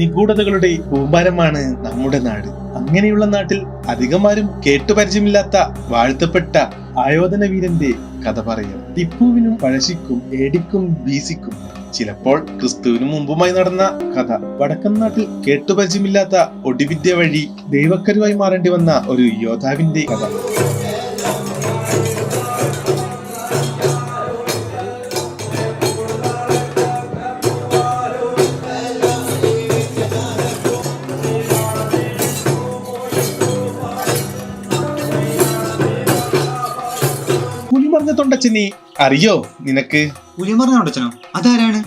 നിഗൂഢതകളുടെ കൂമ്പാരമാണ് നമ്മുടെ നാട്. അങ്ങനെയുള്ള നാട്ടിൽ അധികമാരും കേട്ടുപരിചയമില്ലാത്ത വാഴ്ത്തപ്പെട്ട ആയോധന വീരന്റെ കഥ പറയാം. ടിപ്പുവിനും പഴശിക്കും ഏടിക്കും ബീസിക്കും ചിലപ്പോൾ ക്രിസ്തുവിനു മുമ്പുമായി നടന്ന കഥ. വടക്കൻ നാട്ടിൽ കേട്ടുപരിചയമില്ലാത്ത ഒടിവിദ്യ വഴി ദൈവക്കരുവായി മാറേണ്ടി വന്ന ഒരു യോദ്ധാവിന്റെ കഥ. പുലിമറിഞ്ഞ തൊണ്ടച്ചനി അറിയോ നിനക്ക്? പുലിമറിഞ്ഞ തൊണ്ടച്ചനോ അതാരാണ്?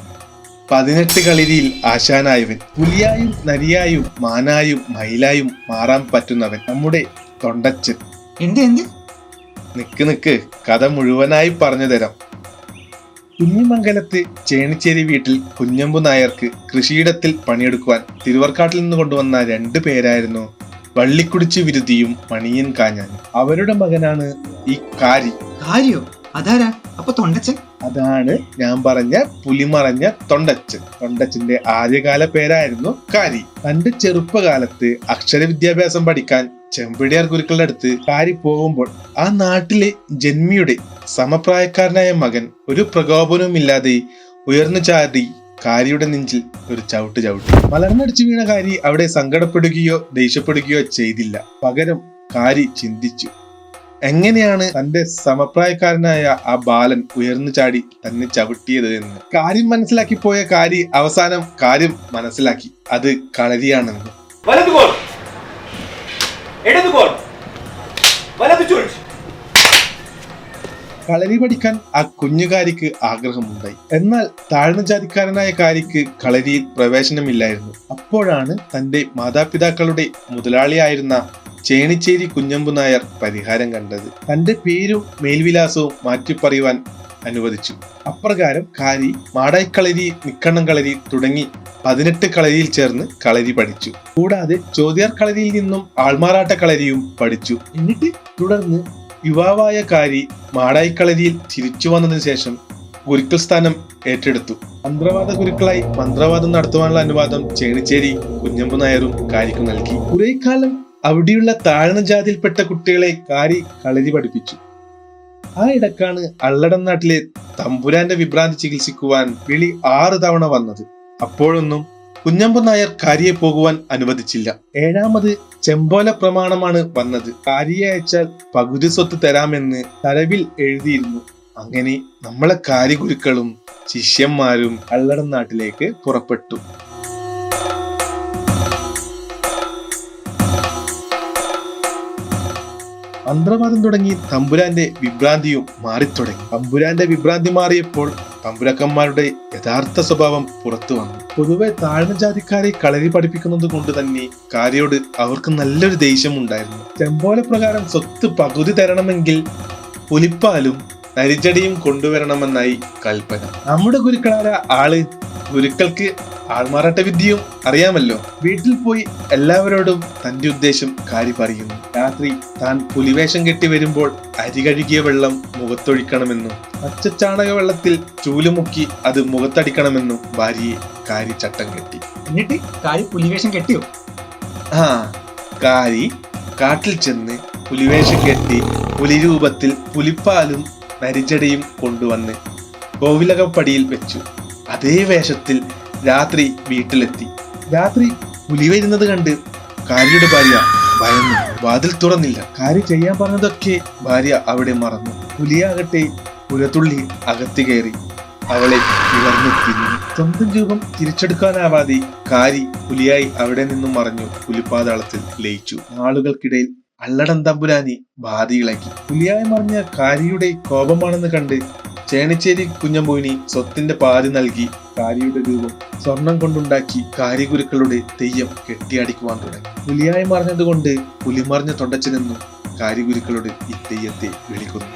പതിനെട്ട് കളിരിയിൽ ആശാനായവൻ പുലിയായും നരിയായും മാനായും മയിലായും മാറാൻ പറ്റുന്നവൻ നമ്മുടെ തൊണ്ടച്ചൻ. എന്ത് എന്ത്? നിക്ക് നിക്ക് കഥ മുഴുവനായി പറഞ്ഞു തരാം. കുഞ്ഞിമംഗലത്ത് ചേണിച്ചേരി വീട്ടിൽ കുഞ്ഞമ്പു നായർക്ക് കൃഷിയിടത്തിൽ പണിയെടുക്കുവാൻ തിരുവർക്കാട്ടിൽ നിന്ന് കൊണ്ടുവന്ന രണ്ടു പേരായിരുന്നു. വള്ളിക്കുടിച്ചു വിരുതിയും മണിയൻ കാഞ്ഞാനും അവരുടെ മകനാണ് ഈ കാരി. കാര്യോ? അതാരാ? അപ്പൊ തൊണ്ടച്ചൻ? അതാണ് ഞാൻ പറഞ്ഞ പുലിമറഞ്ഞ തൊണ്ടച്ചൻ. തൊണ്ടച്ചന്റെ ആദ്യകാല പേരായിരുന്നു കാരി. തന്റെ ചെറുപ്പകാലത്ത് അക്ഷര വിദ്യാഭ്യാസം പഠിക്കാൻ ചെമ്പിടിയാർ ഗുരുക്കളുടെ അടുത്ത് കാരി പോകുമ്പോൾ ആ നാട്ടിലെ ജന്മിയുടെ സമപ്രായക്കാരനായ മകൻ ഒരു പ്രകോപനവുമില്ലാതെ ഉയർന്നു ചാടി കാരിയുടെ നെഞ്ചിൽ ഒരു ചവിട്ട് ചവിട്ടി. മലർന്നടിച്ചു വീണ കാരി അവിടെ സങ്കടപ്പെടുകയോ ദേഷ്യപ്പെടുകയോ ചെയ്തില്ല. പകരം കാരി ചിന്തിച്ചു. എങ്ങനെയാണ് തന്റെ സമപ്രായക്കാരനായ ആ ബാലൻ ഉയർന്നു ചാടി തന്നെ ചവിട്ടിയത് എന്ന്. കാര്യം മനസ്സിലാക്കി പോയ കാരി അവസാനം കാര്യം മനസ്സിലാക്കി. അത് കളരിയാണെന്ന്. വലതു ഗോൾ ഇടതു ഗോൾ വലതു ചുഴി. കളരി പഠിക്കാൻ ആ കുഞ്ഞുകാരിക്ക് ആഗ്രഹമുണ്ടായി. എന്നാൽ താഴ്ന്ന ജാതിക്കാരനായ കാരിക്ക് കളരിയിൽ പ്രവേശനമില്ലായിരുന്നു. അപ്പോഴാണ് തന്റെ മാതാപിതാക്കളുടെ മുതലാളിയായിരുന്ന ചേണിച്ചേരി കുഞ്ഞമ്പു നായർ പരിഹാരം കണ്ടത്. തന്റെ പേരും മേൽവിലാസവും മാറ്റി മാറ്റിപ്പറയുവാൻ അനുവദിച്ചു. അപ്രകാരം കാരി മാടായിക്കളരി നിക്കണ്ണം കളരി തുടങ്ങി പതിനെട്ട് കളരിയിൽ ചേർന്ന് കളരി പഠിച്ചു. കൂടാതെ ചോദ്യാർ കളരിയിൽ നിന്നും ആൾമാറാട്ട കളരിയും പഠിച്ചു. എന്നിട്ട് തുടർന്ന് യുവാവായ കാരി മാടായിക്കളരിയിൽ തിരിച്ചു വന്നതിന് ശേഷം ഗുരുക്കൾ സ്ഥാനം ഏറ്റെടുത്തു. മന്ത്രവാദ ഗുരുക്കളായി മന്ത്രവാദം നടത്തുവാനുള്ള അനുവാദം ചേണിച്ചേരി കുഞ്ഞമ്പു നായരും കാരിക്ക് നൽകി. കുറെ കാലം അവിടെയുള്ള താഴ്ന്ന ജാതിയിൽപ്പെട്ട കുട്ടികളെ കാരി കളരി പഠിപ്പിച്ചു. ആ ഇടക്കാണ് അള്ളടം നാട്ടിലെ തമ്പുരാന്റെ വിഭ്രാന്തി ചികിത്സിക്കുവാൻ വിളി ആറ് തവണ വന്നത്. അപ്പോഴൊന്നും കുഞ്ഞമ്പു നായർ കാരിയെ പോകുവാൻ അനുവദിച്ചില്ല. ഏഴാമത് ചെമ്പോല പ്രമാണമാണ് വന്നത്. കാരിയെ അയച്ചാൽ പകുതി സ്വത്ത് തരാമെന്ന് തലവിൽ എഴുതിയിരുന്നു. അങ്ങനെ നമ്മളെ കാരിഗുരുക്കളും ശിഷ്യന്മാരും അള്ളടം നാട്ടിലേക്ക് പുറപ്പെട്ടു. മന്ത്രവാദം തുടങ്ങി തമ്പുരാന്റെ വിഭ്രാന്തിയും മാറിത്തുടങ്ങി. തമ്പുരാന്റെ വിഭ്രാന്തി മാറിയപ്പോൾ തമ്പുരാക്കന്മാരുടെ യഥാർത്ഥ സ്വഭാവം പുറത്തു വന്നു. പൊതുവെ താഴ്ന്ന ജാതിക്കാരെ കളരി പഠിപ്പിക്കുന്നത് കൊണ്ട് തന്നെ കാര്യോട് അവർക്ക് നല്ലൊരു ദേഷ്യം ഉണ്ടായിരുന്നു. ചെമ്പോല പ്രകാരം സ്വത്ത് പകുതി തരണമെങ്കിൽ പുലിപ്പാലും നരിച്ചടിയും കൊണ്ടുവരണമെന്നായി കൽപ്പന. നമ്മുടെ ഗുരുക്കളായ ആൾ ഗുരുക്കൾക്ക് ആൾമാറാട്ട വിദ്യയും അറിയാമല്ലോ. വീട്ടിൽ പോയി എല്ലാവരോടും തന്റെ ഉദ്ദേശം കാരി പറയുന്നു. രാത്രി താൻ പുലിവേഷം കെട്ടി വരുമ്പോൾ അരി കഴുകിയ വെള്ളം മുഖത്തൊഴിക്കണമെന്നും പച്ചച്ചാണക വെള്ളത്തിൽ ചൂലുമുക്കി അത് മുഖത്തടിക്കണമെന്നും ഭാര്യയെ കാരി ചട്ടം കെട്ടി. എന്നിട്ട് കാരി പുലിവേഷം കെട്ടിയോ? ആ കാരി കാട്ടിൽ ചെന്ന് പുലിവേഷം കെട്ടി പുലിരൂപത്തിൽ പുലിപ്പാലും നരിജടയും കൊണ്ടുവന്ന് കോവിലകപ്പടിയിൽ വെച്ചു. അതേ വേഷത്തിൽ രാത്രി വീട്ടിലെത്തി. രാത്രി പുലി വരുന്നത് കണ്ട് കാരിയുടെ ഭാര്യ ഭയന്നു. വാതിൽ തുറന്നില്ല. കാരി ചെയ്യാൻ പറഞ്ഞതൊക്കെ ഭാര്യ അവിടെ മറന്നു. പുലിയാകട്ടെ പുലത്തുള്ളി അകത്ത് കയറി അവളെ ഇവർന്നു തിന്നു. സ്വന്തം രൂപം തിരിച്ചെടുക്കാനാവാതെ കാരി പുലിയായി അവിടെ നിന്നും മറഞ്ഞു പുലിപ്പാതാളത്തിൽ ലയിച്ചു. ആളുകൾക്കിടയിൽ അല്ലടം തമ്പുരാനി ബാധിയിളക്കി. പുലിയായി മറിഞ്ഞ കാരിയുടെ കോപമാണെന്ന് കണ്ട് ചേണിച്ചേരി കുഞ്ഞമ്പൂവിനി സ്വത്തിന്റെ പാതി നൽകി കാരിയുടെ രൂപം സ്വർണം കൊണ്ടുണ്ടാക്കി കാരിഗുരുക്കളുടെ തെയ്യം കെട്ടിയാടിക്കുവാൻ തുടങ്ങി. പുലിയായി മറിഞ്ഞതുകൊണ്ട് പുലിമറിഞ്ഞ തൊണ്ടച്ചനെന്നും കാരിഗുരുക്കളുടെ ഈ തെയ്യത്തെ വിളിക്കുന്നു.